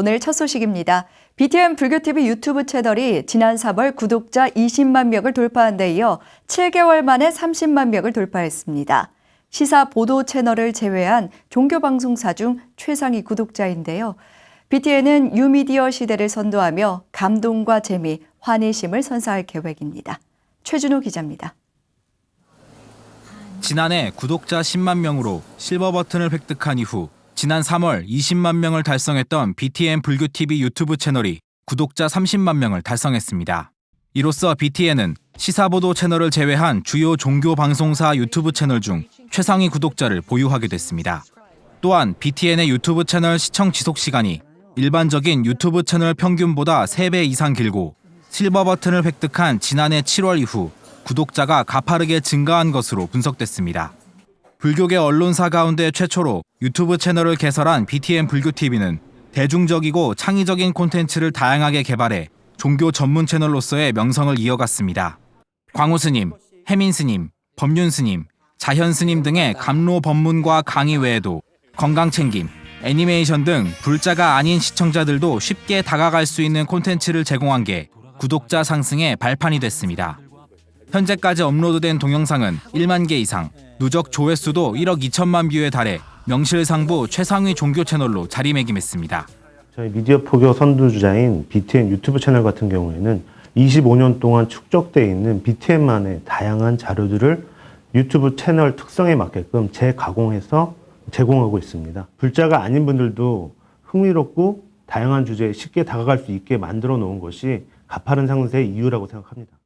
오늘 첫 소식입니다. BTN 불교TV 유튜브 채널이 지난 3월 구독자 20만 명을 돌파한 데 이어 7개월 만에 30만 명을 돌파했습니다. 시사 보도 채널을 제외한 종교 방송사 중 최상위 구독자인데요. BTN은 유미디어 시대를 선도하며 감동과 재미, 환희심을 선사할 계획입니다. 최준호 기자입니다. 지난해 구독자 10만 명으로 실버 버튼을 획득한 이후 지난 3월 20만 명을 달성했던 BTN 불교TV 유튜브 채널이 구독자 30만 명을 달성했습니다. 이로써 BTN은 시사보도 채널을 제외한 주요 종교 방송사 유튜브 채널 중 최상위 구독자를 보유하게 됐습니다. 또한 BTN의 유튜브 채널 시청 지속 시간이 일반적인 유튜브 채널 평균보다 3배 이상 길고 실버 버튼을 획득한 지난해 7월 이후 구독자가 가파르게 증가한 것으로 분석됐습니다. 불교계 언론사 가운데 최초로 유튜브 채널을 개설한 BTN 불교TV는 대중적이고 창의적인 콘텐츠를 다양하게 개발해 종교 전문 채널로서의 명성을 이어갔습니다. 광호 스님, 혜민 스님, 법륜 스님, 자현 스님 등의 감로 법문과 강의 외에도 건강 챙김, 애니메이션 등 불자가 아닌 시청자들도 쉽게 다가갈 수 있는 콘텐츠를 제공한 게 구독자 상승의 발판이 됐습니다. 현재까지 업로드된 동영상은 1만 개 이상, 누적 조회수도 1억 2천만 뷰에 달해 명실상부 최상위 종교 채널로 자리매김했습니다. 저희 미디어 포교 선두주자인 BTN 유튜브 채널 같은 경우에는 25년 동안 축적돼 있는 BTN만의 다양한 자료들을 유튜브 채널 특성에 맞게끔 재가공해서 제공하고 있습니다. 불자가 아닌 분들도 흥미롭고 다양한 주제에 쉽게 다가갈 수 있게 만들어 놓은 것이 가파른 상승의 이유라고 생각합니다.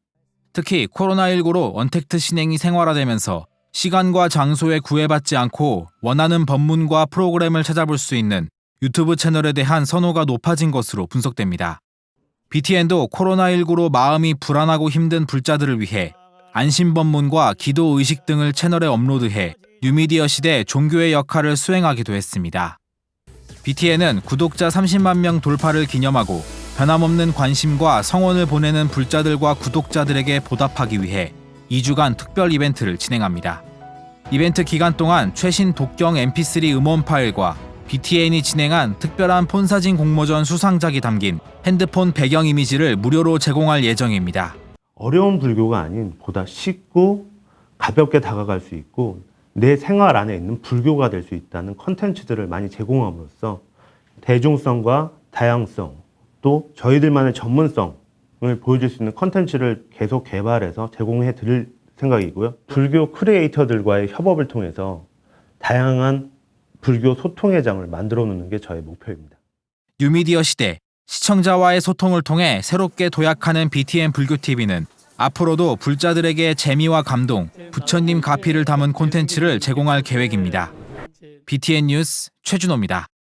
특히 코로나19로 언택트 신행이 생활화되면서 시간과 장소에 구애받지 않고 원하는 법문과 프로그램을 찾아볼 수 있는 유튜브 채널에 대한 선호가 높아진 것으로 분석됩니다. BTN도 코로나19로 마음이 불안하고 힘든 불자들을 위해 안심법문과 기도 의식 등을 채널에 업로드해 뉴미디어 시대 종교의 역할을 수행하기도 했습니다. BTN은 구독자 30만 명 돌파를 기념하고 변함없는 관심과 성원을 보내는 불자들과 구독자들에게 보답하기 위해 2주간 특별 이벤트를 진행합니다. 이벤트 기간 동안 최신 독경 mp3 음원 파일과 BTN이 진행한 특별한 폰사진 공모전 수상작이 담긴 핸드폰 배경 이미지를 무료로 제공할 예정입니다. 어려운 불교가 아닌 보다 쉽고 가볍게 다가갈 수 있고 내 생활 안에 있는 불교가 될 수 있다는 컨텐츠들을 많이 제공함으로써 대중성과 다양성 또 저희들만의 전문성을 보여줄 수 있는 컨텐츠를 계속 개발해서 제공해 드릴 생각이고요. 불교 크리에이터들과의 협업을 통해서 다양한 불교 소통의 장을 만들어 놓는 게 저의 목표입니다. 뉴미디어 시대 시청자와의 소통을 통해 새롭게 도약하는 BTN 불교TV는 앞으로도 불자들에게 재미와 감동, 부처님 가피를 담은 콘텐츠를 제공할 계획입니다. BTN 뉴스 최준호입니다.